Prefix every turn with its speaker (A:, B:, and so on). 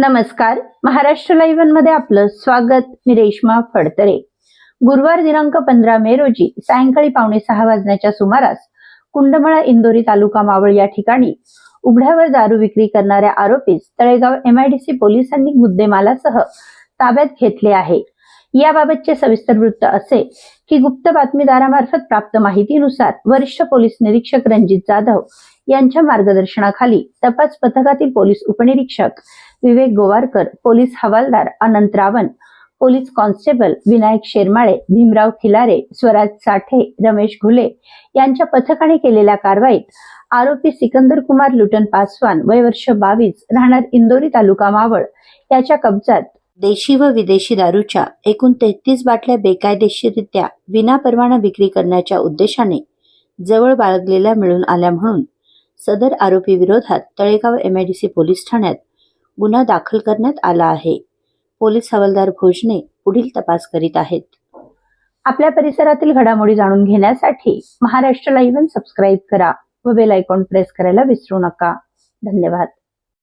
A: नमस्कार. महाराष्ट्र लाईव्हमध्ये आपलं स्वागत. मी रेश्मा फडतरे. गुरुवार दिनांक पंधरा मे रोजी सायंकाळी पावणे सहा वाजण्याच्या सुमारास कुंडमळा इंदोरी तालुका मावळ या ठिकाणी उघड्यावर दारू विक्री करणाऱ्या आरोपीस तळेगाव एमआयडीसी पोलिसांनी मुद्देमालासह ताब्यात घेतले आहे. याबाबतचे सविस्तर वृत्त असे की गुप्त बातमीदारामार्फत प्राप्त माहितीनुसार वरिष्ठ पोलीस निरीक्षक रणजित जाधव यांच्या मार्गदर्शनाखाली तपास पथकातील पोलीस उपनिरीक्षक विवेक गोवारकर पोलीस हवालदार अनंत रावण पोलीस कॉन्स्टेबल विनायक शेरमाळे भीमराव खिलारे स्वराज साठे रमेश घुले यांच्या पथकाने केलेल्या कारवाईत आरोपी सिकंदर कुमार लुटन पासवान वय वर्ष बावीस राहणार इंदोरी तालुका मावळ याच्या कब्जात देशी व विदेशी दारूच्या एकूण तेहतीस बाटल्या बेकायदेशीररित्या विनापरवाना विक्री करण्याच्या उद्देशाने जवळ बाळगलेल्या मिळून आल्या म्हणून सदर आरोपी विरोधात तळेगाव एमआयडीसी पोलीस ठाण्यात गुन्हा दाखल करण्यात आला आहे. पोलीस हवालदार भोजने पुढील तपास करीत आहेत. आपल्या परिसरातील घडामोडी जाणून घेण्यासाठी महाराष्ट्र लाईव्ह सबस्क्राईब करा व बेल आयकॉन प्रेस करायला विसरू नका. धन्यवाद.